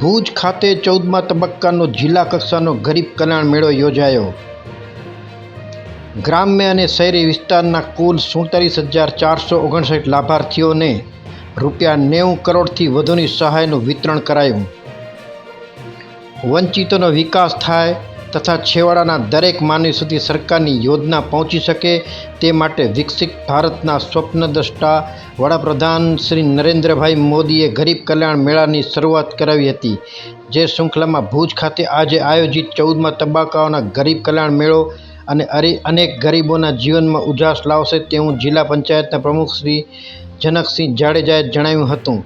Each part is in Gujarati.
ભુજ ખાતે ચૌદમા તબક્કાનો જિલ્લા કક્ષાનો ગરીબ કલ્યાણ મેળો યોજાયો. ગ્રામ્ય અને શહેરી વિસ્તારના કુલ સુડતાલીસ હજાર ચારસો ઓગણસાઠ લાભાર્થીઓને રૂપિયા નેવું કરોડથી વધુની સહાયનું વિતરણ કરાયું. વંચિતોનો વિકાસ થાય તથા છેવાડાના દરેક માનવી સુધી સરકારની યોજના પહોંચી શકે તે માટે વિકસિત ભારતના સ્વપ્નદ્રષ્ટા વડાપ્રધાન શ્રી નરેન્દ્રભાઈ મોદીએ ગરીબ કલ્યાણ મેળાની શરૂઆત કરાવી હતી. જે શૃંખલામાં ભુજ ખાતે આજે આયોજિત ચૌદમા તબક્કાઓના ગરીબ કલ્યાણ મેળો અને અનેક ગરીબોના જીવનમાં ઉજાસ લાવશે તેવું જિલ્લા પંચાયતના પ્રમુખ શ્રી જનકસિંહ જાડેજાએ જણાવ્યું હતું.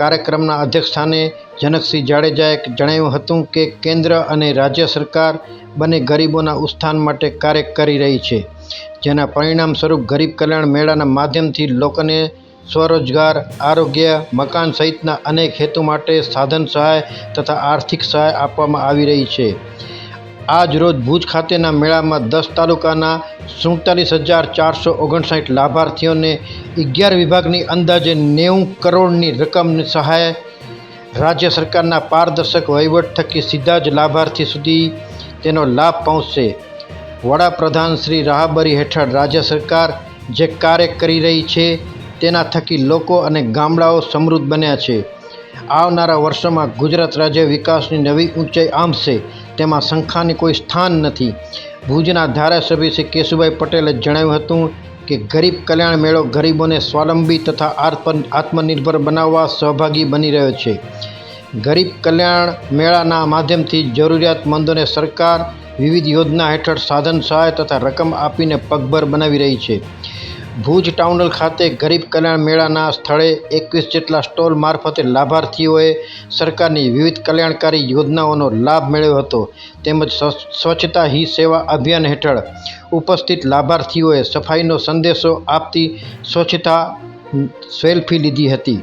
કાર્યક્રમના અધ્યક્ષસ્થાને જનકસિંહ જાડેજાએ જણાવ્યું હતું કે કેન્દ્ર અને રાજ્ય સરકાર બંને ગરીબોના ઉત્થાન માટે કાર્ય કરી રહી છે, જેના પરિણામ સ્વરૂપ ગરીબ કલ્યાણ મેળાના માધ્યમથી લોકોને સ્વરોજગાર, આરોગ્ય, મકાન સહિતના અનેક હેતુ માટે સાધન સહાય તથા આર્થિક સહાય આપવામાં આવી રહી છે. આજ રોજ ભુજ ખાતેના મેળામાં દસ તાલુકાના સુડતાલીસ હજાર ચારસો ઓગણસાઠ લાભાર્થીઓને અગિયાર વિભાગની અંદાજે નેવું કરોડની રકમની સહાય. રાજ્ય સરકારના પારદર્શક વહીવટ થકી સીધા જ લાભાર્થી સુધી તેનો લાભ પહોંચશે. વડાપ્રધાન શ્રી રાહબરી હેઠળ રાજ્ય સરકાર જે કાર્ય કરી રહી છે તેના થકી લોકો અને ગામડાઓ સમૃદ્ધ બન્યા છે. આવનારા વર્ષોમાં ગુજરાત રાજ્ય વિકાસની નવી ઊંચાઈ આંબશે. તેમાં શંખાની કોઈ સ્થાન નથી. ભુજના ધારાસભ્ય શ્રી કેશુભાઈ પટેલે જણાવ્યું હતું કે ગરીબ કલ્યાણ મેળો ગરીબોને સ્વાવલંબી તથા આત્મ, આત્મનિર્ભર બનાવવા સહભાગી બની રહ્યો છે. ગરીબ કલ્યાણ મેળાના માધ્યમથી જરૂરિયાતમંદોને સરકાર વિવિધ યોજના હેઠળ સાધન સહાય તથા રકમ આપીને પગભર બનાવી રહી છે. ભુજ ટાઉનલ ખાતે ગરીબ કલ્યાણ મેળાના સ્થળે એકવીસ જેટલા સ્ટોલ મારફતે લાભાર્થીઓએ સરકારની વિવિધ કલ્યાણકારી યોજનાઓનો લાભ મેળવ્યો હતો. તેમજ સ્વ- સ્વચ્છતા હી સેવા અભિયાન હેઠળ ઉપસ્થિત લાભાર્થીઓએ સફાઈનો સંદેશો આપતી સ્વચ્છતા સેલ્ફી લીધી હતી.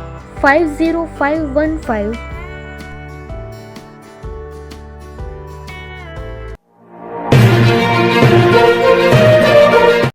five zero five one five